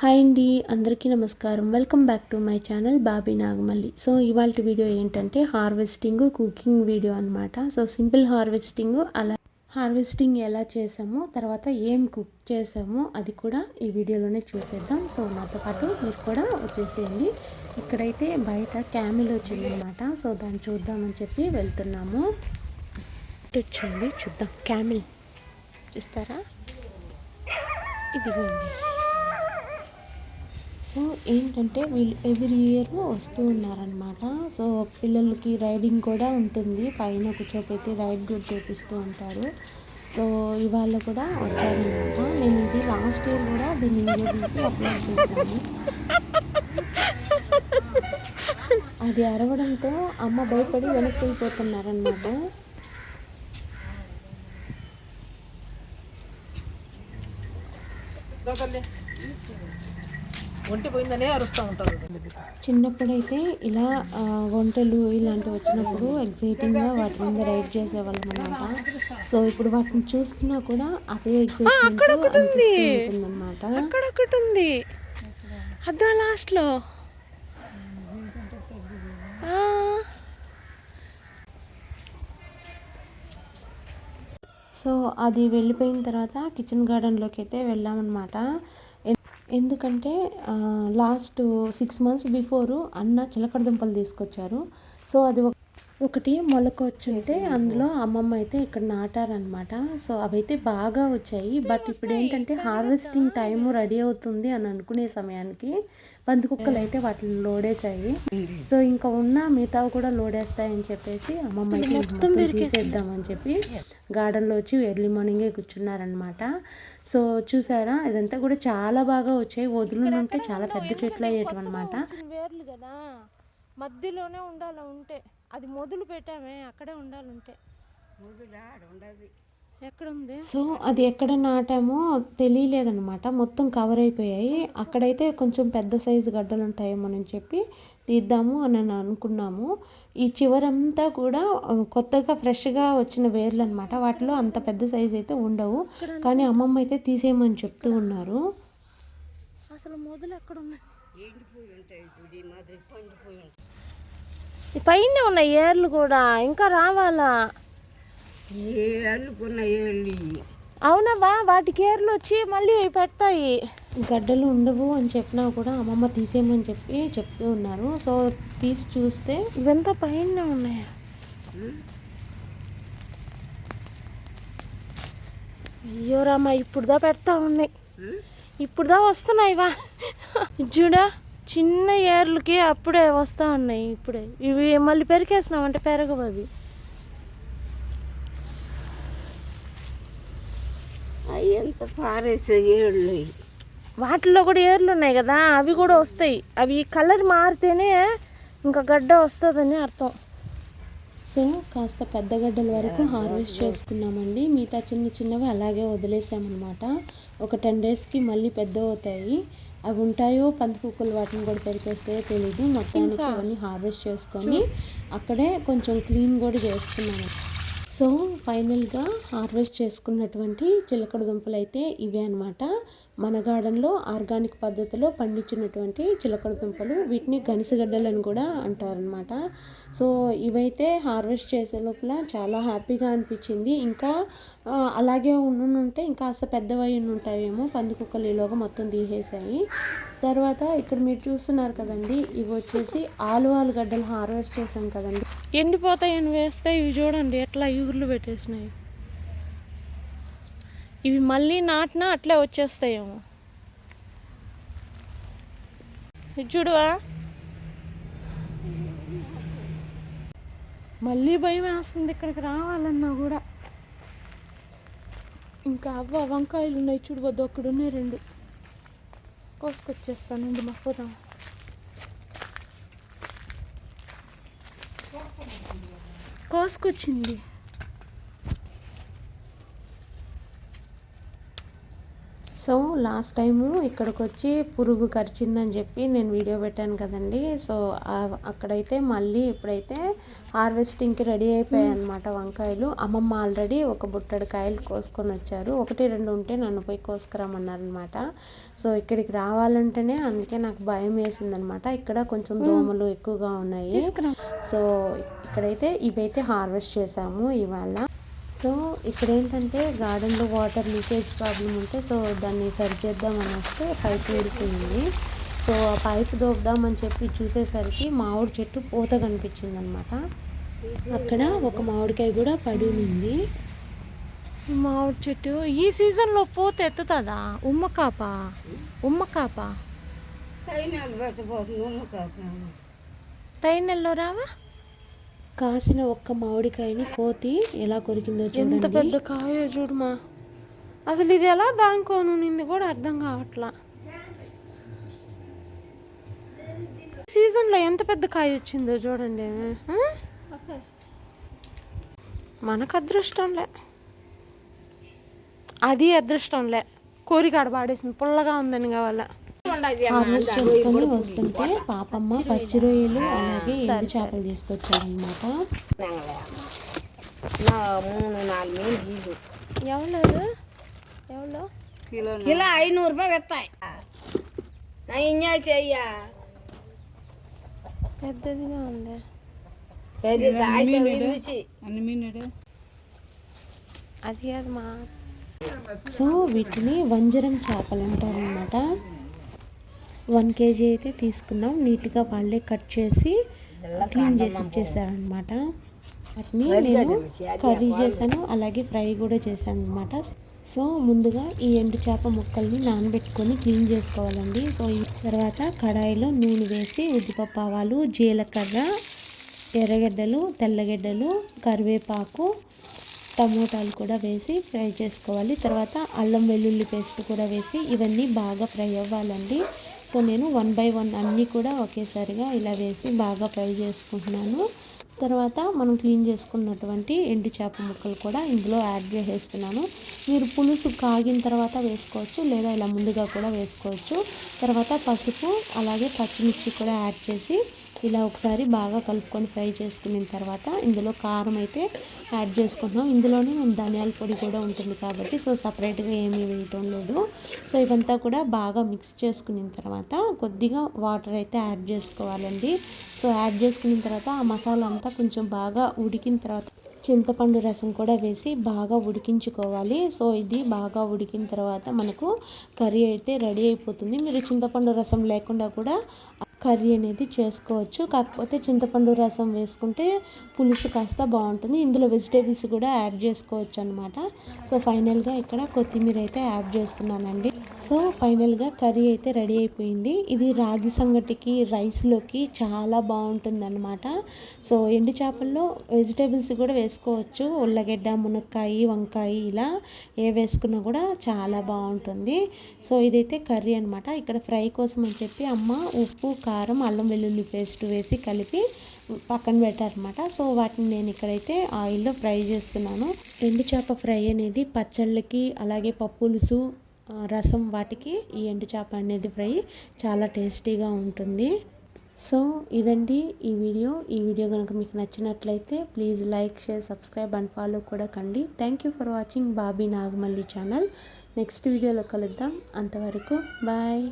Hi అండి అందరికీ నమస్కారం. Welcome back to my channel Bobby Nagamalli. So ఇవాళ వీడియో ఏంటంటే హార్వెస్టింగ్ కుకింగ్ వీడియో అనమాట సో సింపుల్ హార్వెస్టింగ్ అలా హార్వెస్టింగ్ ఎలా చేసాము తర్వాత ఏం కుక్ చేసామో అది కూడా ఈ వీడియోలోనే చూసేద్దాం. సో నాతో పాటు మీరు కూడా వచ్చేసేయండి. ఇక్కడైతే బయట క్యామిల్ వచ్చిందనమాట సో దాన్ని చూద్దామని చెప్పి వెళ్తున్నాము. వచ్చింది చూద్దాం. క్యామిల్ చూస్తారా ఇదిగోండి. సో ఏంటంటే వీళ్ళు ఎవ్రీ ఇయర్ వస్తూ ఉన్నారనమాట సో పిల్లలకి రైడింగ్ కూడా ఉంటుంది. పైన కూర్చోపెట్టి రైడ్ కూడా చేపిస్తూ ఉంటారు. సో ఇవాళ కూడా వచ్చారనమాట నేను ఇది లాస్ట్ ఇయర్ కూడా దీన్ని వీడియో తీసి అప్లోడ్ చేస్తాను అది అరవడంతో అమ్మ భయపడి వెనక్కి వెళ్ళిపోతున్నారనమాట ఒంటి పోయిందనే అరుస్తూ ఉంటారు. చిన్నప్పుడైతే ఇలా వంటలు ఇలాంటివి వచ్చినప్పుడు ఎగ్జైటింగ్గా వాటి మీద రైడ్ చేసేవాళ్ళం అనమాట సో ఇప్పుడు వాటిని చూస్తున్నా కూడా అదే ఎగ్జైట్మెంట్ ఉంటుందన్నమాట అక్కడ ఒకటి ఉంది అదా లాస్ట్లో. సో అది వెళ్ళిపోయిన తర్వాత కిచెన్ గార్డెన్లోకి అయితే వెళ్ళామన్నమాట. ఎందుకంటే లాస్ట్ సిక్స్ మంత్స్ బిఫోరు అన్న చిలకడ దుంపలు తీసుకొచ్చారు. సో అది ఒక- ఒకటి మొలక వచ్చుంటే అందులో అమ్మమ్మ అయితే ఇక్కడ నాటారనమాట సో అవైతే బాగా వచ్చాయి. బట్ ఇప్పుడు ఏంటంటే హార్వెస్టింగ్ టైం రెడీ అవుతుంది అని అనుకునే సమయానికి పందికుక్కలు అయితే వాటిని లోడేసాయి సో ఇంకా ఉన్న మిగతావి కూడా లోడేస్తాయని చెప్పేసి అమ్మమ్మ అయితే మొత్తం తీసేద్దామని చెప్పి గార్డెన్లో వచ్చి ఎర్లీ మార్నింగే కూర్చున్నారనమాట సో చూసారా? ఇదంతా కూడా చాలా బాగా వచ్చాయి. వదులునుంటే చాలా పెద్ద చెట్లు అయ్యేటం అనమాట మధ్యలోనే ఉండాలి ఉంటే. అది మొదలు పెట్టామే అక్కడే ఉండాలి ఉంటే ఎక్కడ ఉంది సో అది ఎక్కడ నాటామో తెలియలేదన్నమాట. మొత్తం కవర్ అయిపోయాయి. అక్కడైతే కొంచెం పెద్ద సైజు గడ్డలు ఉంటాయేమోనని చెప్పి తీద్దాము అని అని అనుకున్నాము. ఈ చివరంతా కూడా కొత్తగా ఫ్రెష్గా వచ్చిన వేర్లు అనమాట వాటిలో అంత పెద్ద సైజు అయితే ఉండవు. కానీ అమ్మమ్మ అయితే తీసేయమని చెప్తూ ఉన్నారు. అసలు మొదలు ఎక్కడ ఉంది? ఈ పైన ఉన్నాయి ఏర్లు కూడా ఇంకా రావాలా? ఏ అల్లుకున్న ఏళ్ళు ఇవి. అవునవా వాటికి ఏర్లు వచ్చి మళ్ళీ పెడతాయి. గడ్డలు ఉండవు అని చెప్పినా కూడా అమ్మమ్మ తీసేయమని చెప్పి చెప్తూ ఉన్నారు. సో తీసి చూస్తే ఇవంతా పైన ఉన్నాయి? అయ్యో రామా ఇప్పుడుదా పెడతా ఉన్నాయి. ఇప్పుడుదా వస్తున్నాయి వా చూడా. చిన్న ఏర్లకి అప్పుడే వస్తూ ఉన్నాయి ఇప్పుడే. ఇవి మళ్ళీ పెరికేసినామంటే పెరగవు అవి. అవి ఎంత పారేసే ఏళ్ళు. వాటిల్లో కూడా ఏర్లు ఉన్నాయి కదా అవి కూడా వస్తాయి. అవి కలర్ మారితేనే ఇంకా గడ్డ వస్తుందని అర్థం. సో కాస్త పెద్ద గడ్డల వరకు హార్వెస్ట్ చేసుకున్నామండి. మిగతా చిన్న చిన్నవి అలాగే వదిలేసామన్నమాట. ఒక టెన్ డేస్కి మళ్ళీ పెద్ద అవుతాయి అవి ఉంటాయో పంది కుక్కలు వాటిని కూడా పెరికేస్తాయో తెలీదు. మొత్తానికి అవన్నీ హార్వెస్ట్ చేసుకొని అక్కడే కొంచెం క్లీన్ కూడా చేసుకున్నాము సో ఫైనల్గా హార్వెస్ట్ చేసుకున్నటువంటి చిలకడ దుంపలు అయితే ఇవే అనమాట మన గార్డెన్లో ఆర్గానిక్ పద్ధతిలో పండించినటువంటి చిలకడ దుంపలు వీటిని గనిసగడ్డలు అని కూడా అంటారనమాట సో ఇవైతే హార్వెస్ట్ చేసే లోపల చాలా హ్యాపీగా అనిపించింది. ఇంకా అలాగే ఉంటే ఇంకా కాస్త పెద్దవై ఉంటాయేమో పందికుక్కలు ఈలోగా మొత్తం తీసేసాయి. తర్వాత ఇక్కడ మీరు చూస్తున్నారు కదండి ఇవి వచ్చేసి ఆలు ఆలుగడ్డలు హార్వెస్ట్ చేసాం కదండి. ఎండిపోతాయని వేస్తే ఇవి చూడండి ఎట్లా ఇగుర్లు పెట్టేసినాయి. ఇవి మళ్ళీ నాటినా అట్లే వచ్చేస్తాయేమో. చూడువా చూడవా. మళ్ళీ భయం వేస్తుంది ఇక్కడికి రావాలన్నా కూడా. ఇంకా అవ్వ వంకాయలు ఉన్నాయి చూడు వద్దు అక్కడ ఉన్నాయి రెండు. కోసుకొచ్చేస్తానండి మా పోదాం కోసుకొచ్చింది. సో లాస్ట్ టైము ఇక్కడికి వచ్చి పురుగు కరిచిందని చెప్పి నేను వీడియో పెట్టాను కదండి. సో అక్కడైతే మళ్ళీ ఇప్పుడైతే హార్వెస్టింగ్కి రెడీ అయిపోయాయి అనమాట వంకాయలు అమ్మమ్మ ఆల్రెడీ ఒక బుట్టడి కాయలు కోసుకొని వచ్చారు. ఒకటి రెండు ఉంటే నన్ను పోయి కోసుకురమ్మన్నారనమాట సో ఇక్కడికి రావాలంటేనే అందుకే నాకు భయం వేసిందనమాట ఇక్కడ కొంచెం దోమలు ఎక్కువగా ఉన్నాయి. సో ఇక్కడైతే ఇవైతే హార్వెస్ట్ చేసాము ఇవాళ. సో ఇక్కడ ఏంటంటే గార్డెన్లో వాటర్ లీకేజ్ ప్రాబ్లం ఉంటే సో దాన్ని సరి చేద్దామని వస్తే పైప్ ఊడిపోయింది. సో ఆ పైప్ దోపుదామని చెప్పి చూసేసరికి మామిడి చెట్టు పూత కనిపించింది అనమాట అక్కడ ఒక మామిడికాయ కూడా పడి ఉంది మామిడి చెట్టు ఈ సీజన్లో పూత ఎత్తుతుందా? ఉమ్మకాప ఉమ్మకాప తైనాలు పెట్టబోతుంది ఉమ్మ కాక తై నెలలో రావా? కాసిన ఒక్క మామిడికాయని కోతి ఎలా కొరికిందో ఎంత చూడండి. పెద్ద కాయ చూడమా. అసలు ఇది ఎలా దానికోను నిన్ను కూడా అర్థం కావట్లా. సీజన్లో ఎంత పెద్ద కాయ వచ్చిందో చూడండి. ఆ? మనకు అదృష్టంలే అది అదృష్టంలే కోరికాడ పాడేసింది. పుల్లగా ఉందని కావాలా. చేసుకొని వస్తుంటే పాపమ్మ పచ్చి రొయ్యలు అలాగే ఎండు చేపలు తీసుకొచ్చారనమాట నా మూడు నాలుగు గీజు. ఎవరు ఎవరు కిలో ఐనూరు రూపాయలు పెడతాయి నా ఎంజాయ్ చెయ్యా. పెద్దదిగా ఉంది. అది అది మా సో వీటిని వంజరం చేపలు అంటారనమాట వన్ కేజీ అయితే తీసుకున్నాం. నీట్గా వాళ్ళే కట్ చేసి క్లీన్ చేసి ఇచ్చేసారనమాట వాటిని నేను కర్రీ చేశాను. అలాగే ఫ్రై కూడా చేశాను అనమాట సో ముందుగా ఈ ఎండు చేప ముక్కల్ని నానబెట్టుకొని క్లీన్ చేసుకోవాలండి. సో ఈ తర్వాత కడాయిలో నూనె వేసి ఉద్దిపప్పు ఆవాలు జీలకర్ర ఎర్రగడ్డలు తెల్లగడ్డలు కరివేపాకు టమోటాలు కూడా వేసి ఫ్రై చేసుకోవాలి. తర్వాత అల్లం వెల్లుల్లి పేస్ట్ కూడా వేసి ఇవన్నీ బాగా ఫ్రై అవ్వాలండి. సో నేను వన్ బై వన్ అన్నీ కూడా ఒకేసారిగా ఇలా వేసి బాగా ఫ్రై చేసుకుంటున్నాను. తర్వాత మనం క్లీన్ చేసుకున్నటువంటి ఎండు చేప ముక్కలు కూడా ఇందులో యాడ్ చేసేస్తున్నాను. మీరు పులుసు కాగిన తర్వాత వేసుకోవచ్చు లేదా ఇలా ముందుగా కూడా వేసుకోవచ్చు. తర్వాత పసుపు అలాగే పచ్చిమిర్చి కూడా యాడ్ చేసి ఇలా ఒకసారి బాగా కలుపుకొని ఫ్రై చేసుకున్న తర్వాత ఇందులో కారం అయితే యాడ్ చేసుకుంటున్నాం ఇందులోనే మేము ధనియాల పొడి కూడా ఉంటుంది కాబట్టి సో సపరేట్గా ఏమీ వేయటం లేదు. సో ఇదంతా కూడా బాగా మిక్స్ చేసుకున్న తర్వాత కొద్దిగా వాటర్ అయితే యాడ్ చేసుకోవాలండి. సో యాడ్ చేసుకున్న తర్వాత ఆ మసాలా అంతా కొంచెం బాగా ఉడికిన తర్వాత చింతపండు రసం కూడా వేసి బాగా ఉడికించుకోవాలి. సో ఇది బాగా ఉడికిన తర్వాత మనకు కర్రీ అయితే రెడీ అయిపోతుంది. మీరు చింతపండు రసం లేకుండా కూడా కర్రీ అనేది చేసుకోవచ్చు. కాకపోతే చింతపండు రసం వేసుకుంటే పులుసు కాస్త బాగుంటుంది. ఇందులో వెజిటేబుల్స్ కూడా యాడ్ చేసుకోవచ్చు అనమాట సో ఫైనల్గా ఇక్కడ కొత్తిమీర అయితే యాడ్ చేస్తున్నానండి. సో ఫైనల్గా కర్రీ అయితే రెడీ అయిపోయింది. ఇది రాగి సంగటికి రైస్లోకి చాలా బాగుంటుందన్నమాట. సో ఎండు చేపల్లో వెజిటేబుల్స్ కూడా వేసుకోవచ్చు. ఉల్లగడ్డ మునక్కాయ వంకాయ ఇలా ఏ వేసుకున్నా కూడా చాలా బాగుంటుంది. సో ఇదైతే కర్రీ అనమాట ఇక్కడ ఫ్రై కోసం అని చెప్పి అమ్మ ఉప్పు కారం కారం అల్లం వెల్లుల్లి పేస్ట్ వేసి కలిపి పక్కన పెట్టారనమాట సో వాటిని నేను ఇక్కడైతే ఆయిల్లో ఫ్రై చేస్తున్నాను. ఎండు చేప ఫ్రై అనేది పచ్చళ్ళకి అలాగే పప్పులుసు రసం వాటికి ఈ ఎండు చేప అనేది ఫ్రై చాలా టేస్టీగా ఉంటుంది. సో ఇదండి ఈ వీడియో. ఈ వీడియో కనుక మీకు నచ్చినట్లయితే please like share subscribe and follow కూడా కండి. Thank you for watching Bobby Nagamalli channel. Next వీడియోలో కలుద్దాం. అంతవరకు బాయ్.